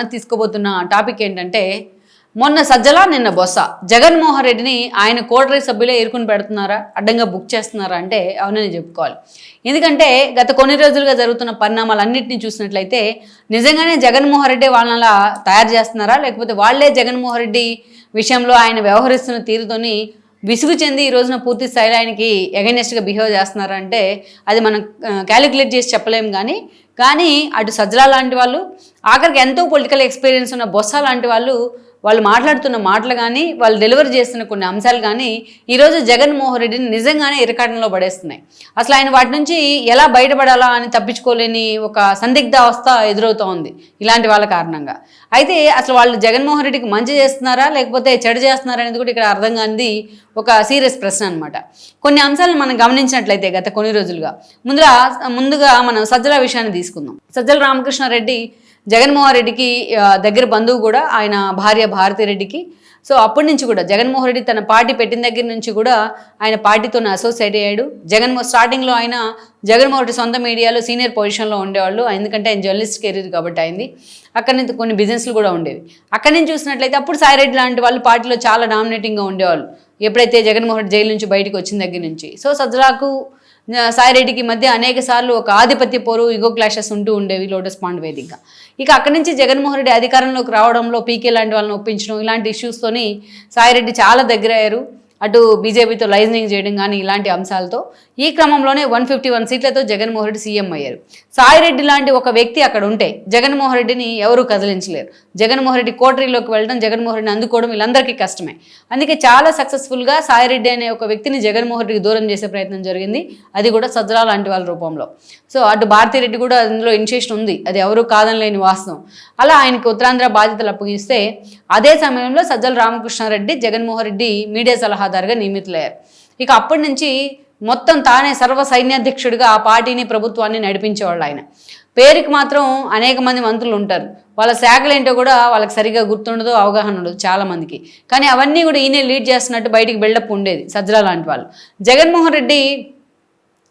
మనం తీసుకోబోతున్న టాపిక్ ఏంటంటే మొన్న సజ్జల నిన్న బొత్స. జగన్మోహన్ రెడ్డిని ఆయన కోటరీ సభ్యులే ఏరుకుని పెడుతున్నారా? అడ్డంగా బుక్ చేస్తున్నారా అంటే అవునని చెప్పుకోవాలి. ఎందుకంటే గత కొన్ని రోజులుగా జరుగుతున్న పరిణామాలన్నింటినీ చూసినట్లయితే నిజంగానే జగన్మోహన్ రెడ్డి వాళ్ళని అలా తయారు చేస్తున్నారా? లేకపోతే వాళ్ళే జగన్మోహన్ రెడ్డి విషయంలో ఆయన వ్యవహరిస్తున్న తీరుతోని విసుగు చెంది ఈ రోజున పూర్తి స్థాయిలో ఆయనకి ఎగనెస్ట్గా బిహేవ్ చేస్తున్నారంటే అది మనం క్యాలిక్యులేట్ చేసి చెప్పలేం కానీ కానీ అటు సజ్జల లాంటి వాళ్ళు ఆఖరికి ఎంతో పొలిటికల్ ఎక్స్పీరియన్స్ ఉన్న బొత్స లాంటి వాళ్ళు వాళ్ళు మాట్లాడుతున్న మాటలు కానీ వాళ్ళు డెలివరీ చేస్తున్న కొన్ని అంశాలు కానీ ఈరోజు జగన్మోహన్ రెడ్డిని నిజంగానే ఇరకాటంలో పడేస్తున్నాయి. అసలు ఆయన వాటి నుంచి ఎలా బయటపడాలా అని తప్పించుకోలేని ఒక సందిగ్ధ అవస్థ ఎదురవుతూ ఉంది ఇలాంటి వాళ్ళ కారణంగా. అయితే అసలు వాళ్ళు జగన్మోహన్ రెడ్డికి మంచి చేస్తున్నారా లేకపోతే చెడు చేస్తున్నారా అనేది కూడా ఇక్కడ అర్థం కానిది ఒక సీరియస్ ప్రశ్న అనమాట కొన్ని అంశాలను మనం గమనించినట్లయితే గత కొన్ని రోజులుగా ముందుగా ముందుగా మనం సజ్జల విషయాన్ని తీసుకుందాం. సజ్జల రామకృష్ణారెడ్డి జగన్మోహన్ రెడ్డికి దగ్గర బంధువు కూడా ఆయన భార్య భారతిరెడ్డికి సో అప్పటి నుంచి కూడా జగన్మోహన్ రెడ్డి తన పార్టీ పెట్టిన దగ్గర నుంచి కూడా ఆయన పార్టీతో అసోసియేట్ అయ్యాడు. జగన్మో స్టార్టింగ్లో ఆయన జగన్మోహన్ రెడ్డి సొంత మీడియాలో సీనియర్ పొజిషన్లో ఉండేవాళ్ళు. ఎందుకంటే ఆయన జర్నలిస్ట్ కెరీర్ కాబట్టి అయింది. అక్కడి నుంచి కొన్ని బిజినెస్లు కూడా ఉండేవి. అక్కడి నుంచి చూసినట్లయితే అప్పుడు సాయిరెడ్డి లాంటి వాళ్ళు పార్టీలో చాలా డామినేటింగ్గా ఉండేవాళ్ళు. ఎప్పుడైతే జగన్మోహన్ రెడ్డి జైలు నుంచి బయటకు వచ్చిన దగ్గర నుంచి. సో సజ్జలాకు సాయిరెడ్డికి మధ్య అనేక సార్లు ఒక ఆధిపత్య పోరు ఇగో క్లాషెస్ ఉంటూ ఉండేవి లోటస్ పాండ్ వేదికగా ఇక అక్కడి నుంచి జగన్మోహన్ రెడ్డి అధికారంలోకి రావడంలో పీకే లాంటి వాళ్ళని ఒప్పించడం ఇలాంటి ఇష్యూస్తోని సాయిరెడ్డి చాలా దగ్గర అయ్యారు అటు బీజేపీతో లైజనింగ్ చేయడం కానీ ఇలాంటి అంశాలతో ఈ క్రమంలోనే వన్ ఫిఫ్టీ వన్ సీట్లతో జగన్మోహన్ రెడ్డి సీఎం అయ్యారు. సాయిరెడ్డి లాంటి ఒక వ్యక్తి అక్కడ ఉంటే జగన్మోహన్ రెడ్డిని ఎవరూ కదిలించలేరు. జగన్మోహన్ రెడ్డి కోటరీలోకి వెళ్ళడం జగన్మోహన్ రెడ్డిని అందుకోవడం వీళ్ళందరికీ కష్టమే. అందుకే చాలా సక్సెస్ఫుల్గా సాయిరెడ్డి అనే ఒక వ్యక్తిని జగన్మోహన్ రెడ్డికి దూరం చేసే ప్రయత్నం జరిగింది. అది కూడా సజ్జల లాంటి వాళ్ళ రూపంలో. సో అటు భారతిరెడ్డి కూడా అందులో ఇన్షేషన్ ఉంది. అది ఎవరూ కాదనలేని వాస్తవం. అలా ఆయనకి ఉత్తరాంధ్ర బాధ్యతలు అప్పగిస్తే అదే సమయంలో సజ్జల రామకృష్ణారెడ్డి జగన్మోహన్ రెడ్డి మీడియా సలహా సలహాదారుగా నియమితులయ్యారు. ఇక అప్పటి నుంచి మొత్తం తానే సర్వ సైన్యాధ్యక్షుడిగా ఆ పార్టీని ప్రభుత్వాన్ని నడిపించేవాళ్ళు ఆయన. పేరుకి మాత్రం అనేక మంది మంత్రులు ఉంటారు. వాళ్ళ శాఖలు ఏంటో కూడా వాళ్ళకి సరిగా గుర్తుండదు అవగాహన ఉండదు చాలా మందికి. కానీ అవన్నీ కూడా ఈయనే లీడ్ చేస్తున్నట్టు బయటికి బిల్డప్ ఉండేది సజ్జల లాంటి వాళ్ళు. జగన్మోహన్ రెడ్డి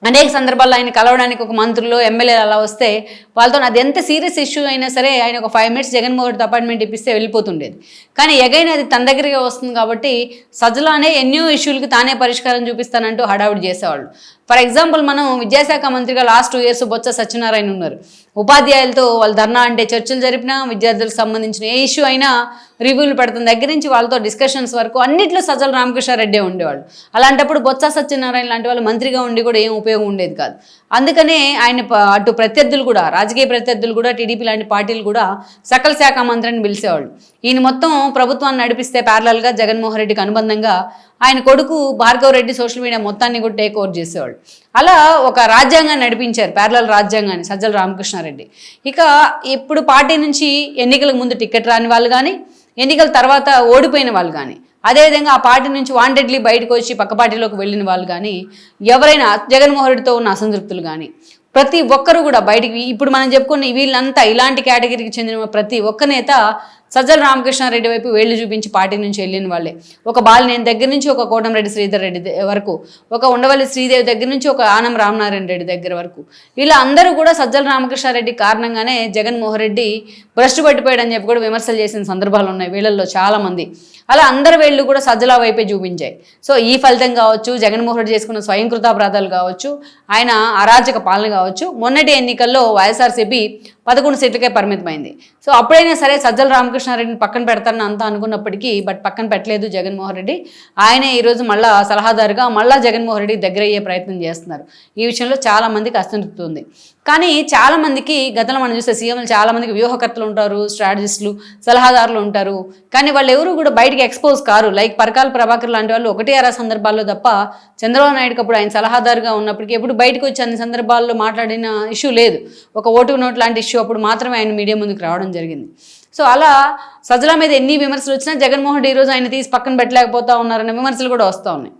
అనేక సందర్భాల్లో ఆయన కలవడానికి ఒక మంత్రులు ఎమ్మెల్యేలు అలా వస్తే వాళ్ళతో అది ఎంత సీరియస్ ఇష్యూ అయినా సరే ఆయన ఒక five minutes Jaganmohan Reddy appointment ఇప్పిస్తే వెళ్ళిపోతుండేది. కానీ ఎగైన్ అది తన దగ్గరికి వస్తుంది కాబట్టి సజ్జలానే ఎన్నో ఇష్యూలకి తానే పరిష్కారం చూపిస్తానంటూ హడావుడి చేసేవాళ్ళు. ఫర్ ఎగ్జాంపుల్ మనం విద్యాశాఖ మంత్రిగా last two years Botsa Satyanarayana ఉన్నారు. ఉపాధ్యాయులతో వాళ్ళు ధర్నా అంటే చర్చలు జరిపినా విద్యార్థులకు సంబంధించిన ఏ ఇష్యూ అయినా రివ్యూలు పెడతాం. దగ్గర నుంచి వాళ్ళతో డిస్కషన్స్ వరకు అన్నిట్లో సజ్జల రామకృష్ణారెడ్డి ఉండేవాళ్ళు. అలాంటప్పుడు బొత్స సత్యనారాయణ లాంటి వాళ్ళు మంత్రిగా ఉండి కూడా ఏం ఉపయోగం ఉండేది కాదు. అందుకనే ఆయన అటు ప్రత్యర్థులు కూడా రాజకీయ ప్రత్యర్థులు కూడా టీడీపీ లాంటి పార్టీలు కూడా సకల శాఖ మంత్రిని పిలిచేవాళ్ళు. ఈయన మొత్తం ప్రభుత్వాన్ని నడిపిస్తే ప్యారలల్గా జగన్మోహన్ రెడ్డికి అనుబంధంగా ఆయన కొడుకు భార్గవ్ రెడ్డి సోషల్ మీడియా మొత్తాన్ని కూడా టేక్ ఓవర్ చేసేవాళ్ళు. అలా ఒక రాజ్యాంగాన్ని నడిపించారు ప్యారలల్ రాజ్యాంగాన్ని సజ్జల రామకృష్ణారెడ్డి. ఇక ఇప్పుడు పార్టీ నుంచి ఎన్నికలకు ముందు టికెట్ రాని వాళ్ళు కానీ ఎన్నికల తర్వాత ఓడిపోయిన వాళ్ళు కానీ అదేవిధంగా ఆ పార్టీ నుంచి వాంటెడ్లీ బయటకు వచ్చి పక్క పార్టీలోకి వెళ్ళిన వాళ్ళు కానీ ఎవరైనా జగన్మోహన్ రెడ్డితో ఉన్న అసంతృప్తులు కానీ ప్రతి ఒక్కరు కూడా బయటికి ఇప్పుడు మనం చెప్పుకున్న వీళ్ళంతా ఇలాంటి కేటగిరీకి చెందిన ప్రతి ఒక్క నేత సజ్జల రామకృష్ణారెడ్డి వైపు వేళ్ళు చూపించి పార్టీ నుంచి వెళ్ళిన వాళ్ళే. ఒక బాలినేని దగ్గర నుంచి ఒక కోటంరెడ్డి శ్రీధర్ రెడ్డి వరకు. ఒక ఉండవల్లి శ్రీదేవి దగ్గర నుంచి ఒక ఆనం రామనారాయణ రెడ్డి దగ్గర వరకు. వీళ్ళ అందరూ కూడా సజ్జల రామకృష్ణారెడ్డి కారణంగానే జగన్మోహన్ రెడ్డి భ్రష్టు పట్టిపోయాడని చెప్పి కూడా విమర్శలు చేసిన సందర్భాలు ఉన్నాయి వీళ్ళల్లో చాలామంది. అలా అందరి వేళ్ళు కూడా సజ్జల వైపే చూపించాయి. సో ఈ ఫలితం కావచ్చు జగన్మోహన్ రెడ్డి చేసుకున్న స్వయంకృతాపరాధాలు కావచ్చు ఆయన అరాచక పాలన కావచ్చు మొన్నటి ఎన్నికల్లో వైఎస్ఆర్సీపీ పదకొండు సీట్లకే పరిమితమైంది. సో అప్పుడైనా సరే సజ్జల రామకృష్ణారెడ్డిని పక్కన పెడతారని అంతా అనుకున్నప్పటికీ బట్ పక్కన పెట్టలేదు జగన్మోహన్ రెడ్డి. ఆయనే ఈరోజు మళ్ళా సలహాదారుగా మళ్ళా జగన్మోహన్ రెడ్డికి దగ్గర అయ్యే ప్రయత్నం చేస్తున్నారు. ఈ విషయంలో చాలామందికి అసంతృప్తి ఉంది. కానీ చాలామందికి గతంలో మనం చూస్తే సీఎంలు చాలామందికి వ్యూహకర్తలు ఉంటారు స్ట్రాటజిస్టులు సలహాదారులు ఉంటారు. కానీ వాళ్ళు ఎవరు కూడా బయటికి ఎక్స్పోజ్ కారు. లైక్ పరకాల ప్రభాకర్ లాంటి వాళ్ళు ఒకటి అరా సందర్భాల్లో తప్ప చంద్రబాబు నాయుడుకి అప్పుడు ఆయన సలహాదారుగా ఉన్నప్పటికీ ఎప్పుడు బయటకు వచ్చి అన్ని సందర్భాల్లో మాట్లాడిన ఇష్యూ లేదు. ఒక ఓటు నోట్ లాంటి ఇష్యూ అప్పుడు మాత్రమే ఆయన మీడియా ముందుకు రావడం జరిగింది. సో అలా సజ్జల మీద ఎన్ని విమర్శలు వచ్చినా జగన్మోహన్ రెడ్డి ఈరోజు ఆయన తీసి పక్కన పెట్టలేకపోతా ఉన్నారనే విమర్శలు కూడా వస్తూ ఉన్నాయి.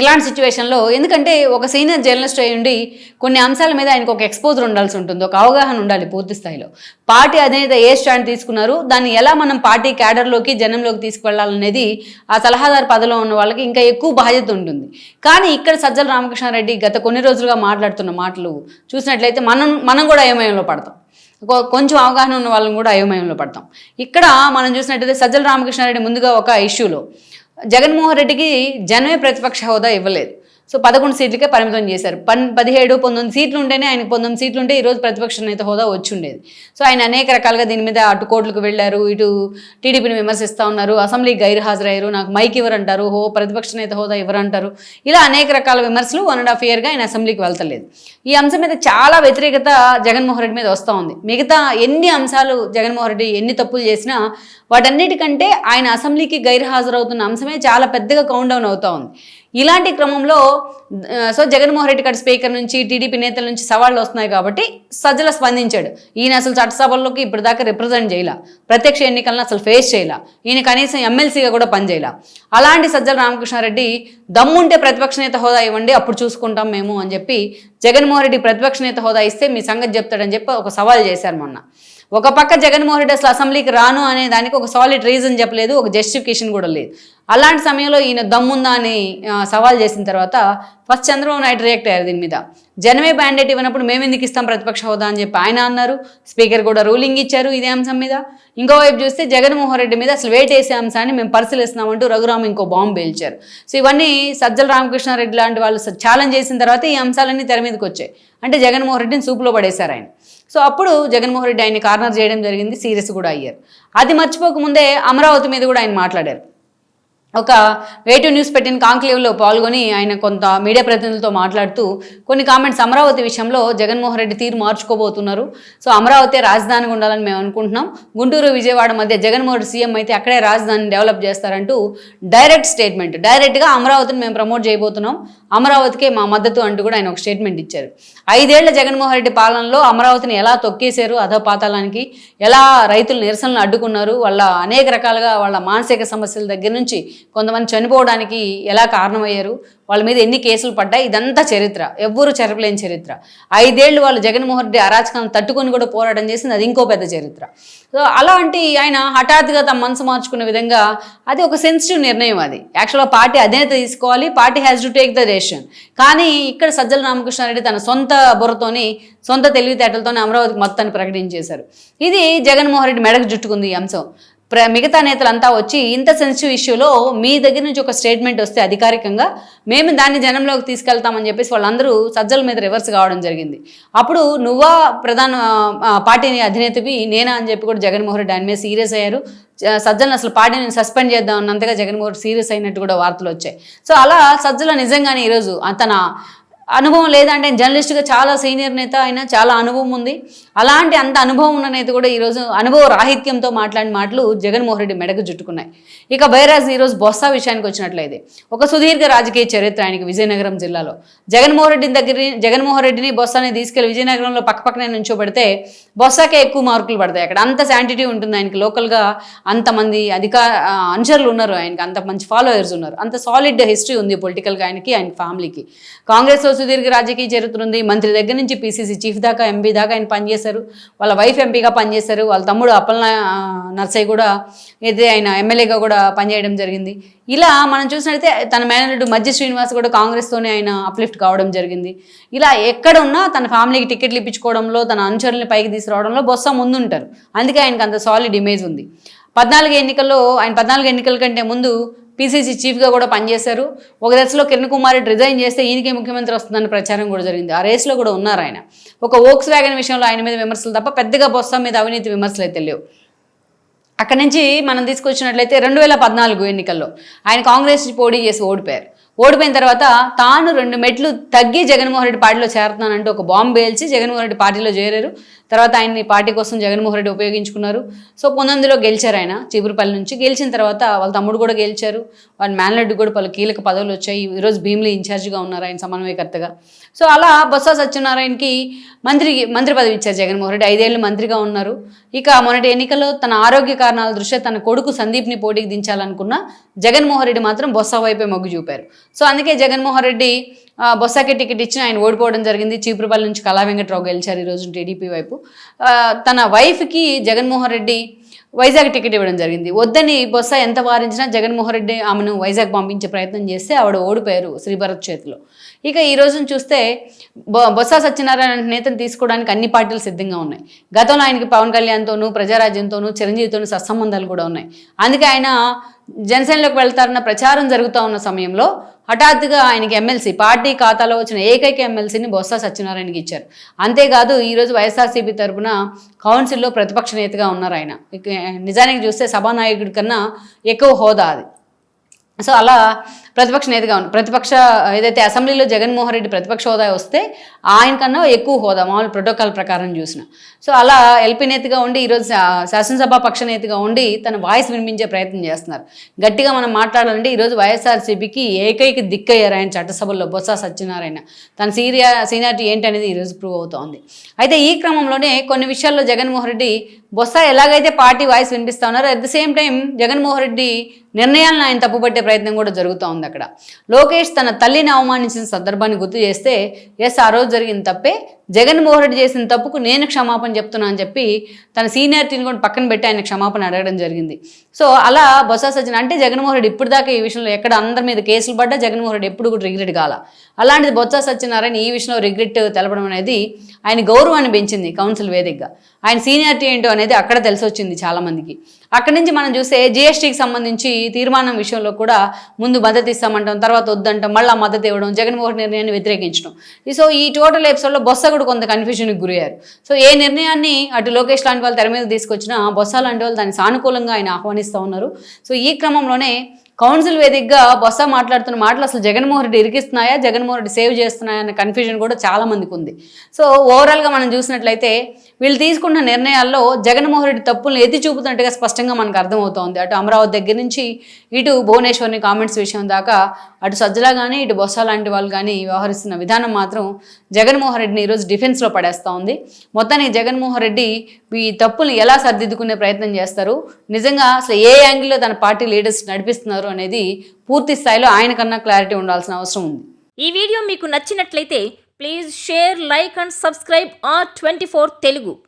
ఇలాంటి సిచ్యువేషన్లో ఎందుకంటే ఒక సీనియర్ జర్నలిస్ట్ అయి ఉండి కొన్ని అంశాల మీద ఆయనకు ఒక ఎక్స్పోజర్ ఉండాల్సి ఉంటుంది ఒక అవగాహన ఉండాలి పూర్తి స్థాయిలో. పార్టీ అధినేత ఏ స్టాండ్ తీసుకున్నారు దాన్ని ఎలా మనం పార్టీ క్యాడర్లోకి జనంలోకి తీసుకువెళ్ళాలనేది ఆ సలహాదారు పదలో ఉన్న వాళ్ళకి ఇంకా ఎక్కువ బాధ్యత ఉంటుంది. కానీ ఇక్కడ సజ్జల రామకృష్ణారెడ్డి గత కొన్ని రోజులుగా మాట్లాడుతున్న మాటలు చూసినట్లయితే మనం మనం కూడా అయోమయంలో పడతాం. కొంచెం అవగాహన ఉన్న వాళ్ళని కూడా అయోమయంలో పడతాం. ఇక్కడ మనం చూసినట్టయితే సజ్జల రామకృష్ణారెడ్డి ముందుగా ఒక ఇష్యూలో జగన్మోహన్ రెడ్డికి జనమే ప్రతిపక్ష హోదా ఇవ్వలేదు. సో పదకొండు సీట్లకే పరిమితం చేశారు. పన్ పదిహేడు పంతొమ్మిది సీట్లు ఉంటేనే ఆయనకు పంతొమ్మిది సీట్లు ఉంటే ఈరోజు ప్రతిపక్ష నేత హోదా వచ్చి ఉండేది. సో ఆయన అనేక రకాలుగా దీని మీద అటు కోర్టులకు వెళ్ళారు ఇటు టీడీపీని విమర్శిస్తూ ఉన్నారు అసెంబ్లీకి గైర్హాజరయ్యారు నాకు మైక్ ఇవ్వరంటారు హో ప్రతిపక్ష నేత హోదా ఇవ్వరంటారు. ఇలా అనేక రకాల విమర్శలు వన్ అండ్ హాఫ్ ఇయర్గా ఆయన అసెంబ్లీకి వెళ్తలేదు. ఈ అంశం మీద చాలా వ్యతిరేకత జగన్మోహన్ రెడ్డి మీద వస్తూ ఉంది. మిగతా ఎన్ని అంశాలు జగన్మోహన్ రెడ్డి ఎన్ని తప్పులు చేసినా వాటన్నిటికంటే ఆయన అసెంబ్లీకి గైర్హాజరవుతున్న అంశమే చాలా పెద్దగా కౌంట్ డౌన్ అవుతూ ఉంది. ఇలాంటి క్రమంలో సో జగన్మోహన్ రెడ్డి గారి స్పీకర్ నుంచి టీడీపీ నేతల నుంచి సవాళ్ళు వస్తున్నాయి కాబట్టి సజ్జల స్పందించాడు. ఈయన అసలు చట్టసభల్లోకి ఇప్పటిదాకా రిప్రజెంట్ చేయలే. ప్రత్యక్ష ఎన్నికలను అసలు ఫేస్ చేయలే. ఈయన కనీసం ఎమ్మెల్సీగా కూడా పనిచేయాల. అలాంటి సజ్జల రామకృష్ణారెడ్డి దమ్ముంటే ప్రతిపక్ష నేత హోదా ఇవ్వండి అప్పుడు చూసుకుంటాం మేము అని చెప్పి జగన్మోహన్ రెడ్డి ప్రతిపక్ష నేత హోదా ఇస్తే మీ సంగతి చెప్తాడని చెప్పి ఒక సవాల్ చేశారు మొన్న. ఒక పక్క జగన్మోహన్ రెడ్డి అసలు అసెంబ్లీకి రాను అనే దానికి ఒక సాలిడ్ రీజన్ చెప్పలేదు ఒక జస్టిఫికేషన్ కూడా లేదు. అలాంటి సమయంలో ఈయన దమ్ముందా అని సవాల్ చేసిన తర్వాత ఫస్ట్ చంద్రబాబు నాయుడు రియాక్ట్ అయ్యారు దీని మీద. జనమే బ్యాండేట్ ఇవ్వనప్పుడు మేము ఎందుకు ఇస్తాం ప్రతిపక్ష హోదా అని చెప్పి ఆయన అన్నారు. స్పీకర్ కూడా రూలింగ్ ఇచ్చారు ఇదే అంశం మీద. ఇంకోవైపు చూస్తే జగన్మోహన్ రెడ్డి మీద అసలు వేట్ వేసే అంశాన్ని మేము పరిశీలిస్తున్నామంటూ రఘురామ్ ఇంకో బాంబు పేల్చారు. సో ఇవన్నీ సజ్జల రామకృష్ణారెడ్డి లాంటి వాళ్ళు ఛాలెంజ్ చేసిన తర్వాత ఈ అంశాలన్నీ తెర మీదకి వచ్చాయి. అంటే జగన్మోహన్ రెడ్డిని సూపులో పడేశారు ఆయన. సో అప్పుడు జగన్మోహన్ రెడ్డి ఆయన్ని కార్నర్ చేయడం జరిగింది సీరియస్ కూడా అయ్యారు. అది మర్చిపోకముందే అమరావతి మీద కూడా ఆయన మాట్లాడారు. ఒక వేటు న్యూస్ పెట్టిన కాంక్లేవ్లో పాల్గొని ఆయన కొంత మీడియా ప్రతినిధులతో మాట్లాడుతూ కొన్ని కామెంట్స్ అమరావతి విషయంలో జగన్మోహన్ రెడ్డి తీరు మార్చుకోబోతున్నారు. సో అమరావతి రాజధానిగా ఉండాలని మేము అనుకుంటున్నాం. గుంటూరు విజయవాడ మధ్య జగన్మోహన్ సీఎం అయితే అక్కడే రాజధానిని డెవలప్ చేస్తారంటూ డైరెక్ట్ స్టేట్మెంట్ డైరెక్ట్గా అమరావతిని మేము ప్రమోట్ చేయబోతున్నాం. అమరావతికే మా మద్దతు అంటూ కూడా ఆయన ఒక స్టేట్మెంట్ ఇచ్చారు. ఐదేళ్ళ జగన్మోహన్ రెడ్డి పాలనలో అమరావతిని ఎలా తొక్కేశారు అధోపాతాలానికి ఎలా రైతులు నిరసనలు అడ్డుకున్నారు వాళ్ళ అనేక రకాలుగా వాళ్ళ మానసిక సమస్యల దగ్గర నుంచి కొంతమంది చనిపోవడానికి ఎలా కారణమయ్యారు? వాళ్ళ మీద ఎన్ని కేసులు పడ్డాయి? ఇదంతా చరిత్ర. ఎవ్వరూ చెరపలేని చరిత్ర. ఐదేళ్ళు వాళ్ళు జగన్మోహన్ రెడ్డి అరాచకాలను తట్టుకొని కూడా పోరాటం చేసింది అది ఇంకో పెద్ద చరిత్ర. సో అలాంటి ఆయన హఠాత్తుగా తమ మనసు మార్చుకునే విధంగా అది ఒక సెన్సిటివ్ నిర్ణయం అది. యాక్చువల్గా పార్టీ అధినేత తీసుకోవాలి party has to take the decision కానీ ఇక్కడ సజ్జల రామకృష్ణారెడ్డి తన సొంత బుర్రతోని సొంత తెలివితేటలతోనే అమరావతికి మొత్తాన్ని ప్రకటించేశారు. ఇది జగన్మోహన్ రెడ్డి మెడకు జుట్టుకుంది ఈ అంశం. మిగతా నేతలంతా వచ్చి ఇంత సెన్సిటివ్ ఇష్యూలో మీ దగ్గర నుంచి ఒక స్టేట్మెంట్ వస్తే అధికారికంగా మేము దాన్ని జనంలోకి తీసుకెళ్తామని చెప్పేసి వాళ్ళందరూ సజ్జల మీద రివర్స్ కావడం జరిగింది. అప్పుడు నువ్వా ప్రధాన పార్టీ పార్టీని అధినేతవి నేనా అని చెప్పి కూడా జగన్మోహన్ రెడ్డి ఆయన మీద సీరియస్ అయ్యారు. సజ్జలను అసలు పార్టీని సస్పెండ్ చేద్దాం అన్నంతగా జగన్మోహన్ సీరియస్ అయినట్టు కూడా వార్తలు వచ్చాయి. సో అలా సజ్జల నిజంగానే ఈరోజు తన అనుభవం లేదంటే జర్నలిస్ట్గా చాలా సీనియర్ నేత ఆయన చాలా అనుభవం ఉంది. అలాంటి అంత అనుభవం ఉన్న నేత కూడా ఈరోజు అనుభవ రాహిత్యంతో మాట్లాడిన మాటలు జగన్మోహన్ రెడ్డి మెడకు జుట్టుకున్నాయి ఇక బైరాజ్ ఈరోజు బొత్స విషయానికి వచ్చినట్లయితే ఒక సుదీర్ఘ రాజకీయ చరిత్ర ఆయనకి విజయనగరం జిల్లాలో. జగన్మోహన్ రెడ్డి దగ్గర జగన్మోహన్ రెడ్డిని బొత్సని తీసుకెళ్ళి విజయనగరంలో పక్కపక్కనే నుంచోబెడితే బొత్సకే ఎక్కువ మార్కులు పడతాయి. అక్కడ అంత శాంటిటీ ఉంటుంది ఆయనకి. లోకల్గా అంతమంది అధికార అనుచరులు ఉన్నారు ఆయనకి. అంత మంచి ఫాలోయర్స్ ఉన్నారు. అంత సాలిడ్ హిస్టరీ ఉంది పొలిటికల్గా ఆయనకి ఆయన ఫ్యామిలీకి. కాంగ్రెస్లో సుదీర్ఘ రాజకీయ చరిత్ర ఉంది. మంత్రి దగ్గర నుంచి పీసీసీ చీఫ్ దాకా ఎంపీ దాకా ఆయన పనిచేశారు. వాళ్ళ వైఫ్ ఎంపీగా పనిచేశారు. వాళ్ళ తమ్ముడు అప్పల నర్సయ్య కూడా అయితే ఆయన ఎమ్మెల్యేగా కూడా పనిచేయడం జరిగింది. ఇలా మనం చూసినట్లయితే తన మేనల్లుడు మధ్య శ్రీనివాస్ కూడా కాంగ్రెస్తోనే ఆయన అప్లిఫ్ట్ కావడం జరిగింది. ఇలా ఎక్కడ ఉన్నా తన ఫ్యామిలీకి టికెట్లు ఇప్పించుకోవడంలో తన అనుచరుల్ని పైకి తీసుకురావడంలో బొత్స ముందుంటారు. అందుకే ఆయనకు అంత సాలిడ్ ఇమేజ్ ఉంది. పద్నాలుగు ఎన్నికల్లో ఆయన పద్నాలుగు ఎన్నికల కంటే ముందు పీసీసీ చీఫ్గా కూడా పనిచేశారు. ఒక దశలో కిరణ్ కుమార్ రెడ్డి రిజైన్ చేస్తే ఈయనకే ముఖ్యమంత్రి వస్తుందని ప్రచారం కూడా జరిగింది. ఆ రేస్లో కూడా ఉన్నారు ఆయన. ఒక ఓక్స్ వ్యాగన్ విషయంలో ఆయన మీద విమర్శలు తప్ప పెద్దగా బొత్స మీద అవినీతి విమర్శలు అయితే లేవు. అక్కడి నుంచి మనం తీసుకొచ్చినట్లయితే రెండు వేల పద్నాలుగు ఎన్నికల్లో ఆయన కాంగ్రెస్ పోటీ చేసి ఓడిపోయారు. ఓడిపోయిన తర్వాత తాను రెండు మెట్లు తగ్గి జగన్మోహన్ రెడ్డి పార్టీలో చేరుతున్నానంటూ ఒక బాంబు పేల్చి జగన్మోహన్ రెడ్డి పార్టీలో చేరారు. తర్వాత ఆయన్ని పార్టీ కోసం జగన్మోహన్ రెడ్డి ఉపయోగించుకున్నారు. సో పంతొమ్మిదిలో గెలిచారు ఆయన చీపురుపల్లి నుంచి. గెలిచిన తర్వాత వాళ్ళ తమ్ముడు కూడా గెలిచారు. వాళ్ళ మేనరెడ్డి కూడా పలు కీలక పదవులు వచ్చాయి. ఈరోజు భీమిలి ఇన్ఛార్జిగా ఉన్నారు ఆయన సమన్వయకర్తగా. సో అలా బొత్స సత్యనారాయణకి మంత్రి మంత్రి పదవి ఇచ్చారు జగన్మోహన్ రెడ్డి. ఐదేళ్ళు మంత్రిగా ఉన్నారు. ఇక మొన్నటి ఎన్నికల్లో తన ఆరోగ్య కారణాల దృష్ట్యా తన కొడుకు సందీప్ని పోటీకి దించాలనుకున్న జగన్మోహన్ రెడ్డి మాత్రం బొత్స వైపే మొగ్గు చూపారు. సో అందుకే జగన్మోహన్ రెడ్డి ఆ, టికెట్ ఇచ్చిన ఆయన ఓడిపోవడం జరిగింది. చీపురుపల్లి నుంచి కళా వెంకట్రావు గెలిచారు ఈరోజు టీడీపీ వైపు. తన వైఫ్కి జగన్మోహన్ రెడ్డి వైజాగ్ టికెట్ ఇవ్వడం జరిగింది. వద్దని బొత్స ఎంత వారించినా జగన్మోహన్ రెడ్డి ఆమెను వైజాగ్ పంపించే ప్రయత్నం చేస్తే ఆవిడ ఓడిపోయారు శ్రీభరత్ చేతిలో. ఇక ఈ రోజును చూస్తే బొ- బొత్స సత్యనారాయణ నేతను తీసుకోవడానికి అన్ని పార్టీలు సిద్ధంగా ఉన్నాయి. గతంలో ఆయనకి పవన్ కళ్యాణ్తోనూ ప్రజారాజ్యంతోనూ చిరంజీవితోనూ సత్సంబంధాలు కూడా ఉన్నాయి. అందుకే ఆయన జనసేనలోకి వెళ్తారన్న ప్రచారం జరుగుతూ ఉన్న సమయంలో హఠాత్తుగా ఆయనకి ఎమ్మెల్సీ పార్టీ ఖాతాలో వచ్చిన ఏకైక ఎమ్మెల్సీని బొత్స సత్యనారాయణకి ఇచ్చారు. అంతేకాదు ఈరోజు వైఎస్ఆర్సీపీ తరఫున కౌన్సిల్లో ప్రతిపక్ష నేతగా ఉన్నారు ఆయన. నిజానికి చూస్తే సభానాయకుడి కన్నా ఎక్కువ హోదా అది. సో అలా ప్రతిపక్ష నేతగా ఉంది ప్రతిపక్ష ఏదైతే అసెంబ్లీలో జగన్మోహన్ రెడ్డి ప్రతిపక్ష హోదా వస్తే ఆయన కన్నా ఎక్కువ హోదా మామూలు ప్రోటోకాల్ ప్రకారం చూసిన. సో అలా ఎల్పీ నేతగా ఉండి ఈరోజు శాసనసభ పక్ష నేతగా ఉండి తన వాయిస్ వినిపించే ప్రయత్నం చేస్తున్నారు. గట్టిగా మనం మాట్లాడాలంటే ఈరోజు వైఎస్ఆర్సీపీకి ఏకైక దిక్కయ్యారు ఆయన చట్టసభల్లో బొత్స సత్యనారాయణ. తన సీరియా సీనియారిటీ ఏంటి అనేది ఈరోజు ప్రూవ్ అవుతోంది. అయితే ఈ క్రమంలోనే కొన్ని విషయాల్లో జగన్మోహన్ రెడ్డి బొత్స ఎలాగైతే పార్టీ వాయిస్ వినిపిస్తా ఉన్నారో at the same time Jaganmohan Reddy నిర్ణయాలను ఆయన తప్పుపట్టే ప్రయత్నం కూడా జరుగుతూ ఉంది అక్కడ లోకేష్ తన తల్లిని అవమానించిన సందర్భాన్ని గుర్తు చేస్తే ఎస్ ఆ రోజు జరిగిన తప్పే జగన్మోహన్ రెడ్డి చేసిన తప్పుకు నేను క్షమాపణ చెప్తున్నా అని చెప్పి తన సీనియారిటీని కూడా పక్కన పెట్టి ఆయన క్షమాపణ అడగడం జరిగింది. సో అలా బొత్స సజ్జన అంటే జగన్మోహన్ రెడ్డి ఇప్పుడు దాకా ఈ విషయంలో ఎక్కడ అందరి మీద కేసులు పడ్డా జగన్మోహన్ రెడ్డి ఎప్పుడు కూడా రిగ్రెట్ కాల అలాంటిది బొత్స సత్యనారాయణ ఈ విషయంలో రిగ్రెట్ తెలపడం అనేది ఆయన గౌరవాన్ని పెంచింది కౌన్సిల్ వేదికగా. ఆయన సీనియారిటీ ఏంటో అనేది అక్కడ తెలిసి వచ్చింది చాలామందికి. అక్కడి నుంచి మనం చూస్తే జిఎస్టీకి సంబంధించి తీర్మానం విషయంలో కూడా ముందు మద్దతు ఇస్తామంటాం తర్వాత వద్దంటాం మళ్ళీ మద్దతు ఇవ్వడం జగన్మోహన్ నిర్ణయాన్ని వ్యతిరేకించడం. ఈ- సో ఈ టోటల్ ఎపిసోడ్లో బొత్స కూడా కొంత కన్ఫ్యూజన్కి గురయ్యారు. సో ఏ నిర్ణయాన్ని అటు లోకేష్ లాంటి వాళ్ళు తెర మీద తీసుకొచ్చినా బొత్స లాంటి వాళ్ళు దాన్ని సానుకూలంగా ఆయన ఆహ్వానిస్తూ ఉన్నారు. సో ఈ క్రమంలోనే కౌన్సిల్ వేదికగా బొత్స మాట్లాడుతున్న మాటలు అసలు జగన్మోహన్ రెడ్డి ఇరికిస్తున్నాయా జగన్మోహన్ రెడ్డి సేవ్ చేస్తున్నాయా అన్న కన్ఫ్యూజన్ కూడా చాలా మందికి ఉంది. సో ఓవరాల్గా మనం చూసినట్లయితే వీళ్ళు తీసుకున్న నిర్ణయాల్లో జగన్మోహన్ రెడ్డి తప్పులను ఎత్తి చూపుతున్నట్టుగా స్పష్టంగా మనకు అర్థమవుతోంది. అటు అమరావతి దగ్గర నుంచి ఇటు భువనేశ్వర్ని కామెంట్స్ విషయం దాకా అటు సజ్జలా కానీ ఇటు బొత్స లాంటి వాళ్ళు కానీ వ్యవహరిస్తున్న విధానం మాత్రం జగన్మోహన్ రెడ్డిని ఈరోజు డిఫెన్స్లో పడేస్తూ ఉంది మొత్తానికి జగన్మోహన్ రెడ్డి ఈ తప్పులు ఎలా సర్దిద్దుకునే ప్రయత్నం చేస్తారు? నిజంగా అసలు ఏ యాంగిల్లో తన పార్టీ లీడర్స్ నడిపిస్తున్నారు? అనేది పూర్తి స్థాయిలో ఆయన కన్నా క్లారిటీ ఉండాల్సిన అవసరం ఉంది. ఈ వీడియో మీకు నచ్చినట్లయితే please share like and subscribe R twenty Telugu.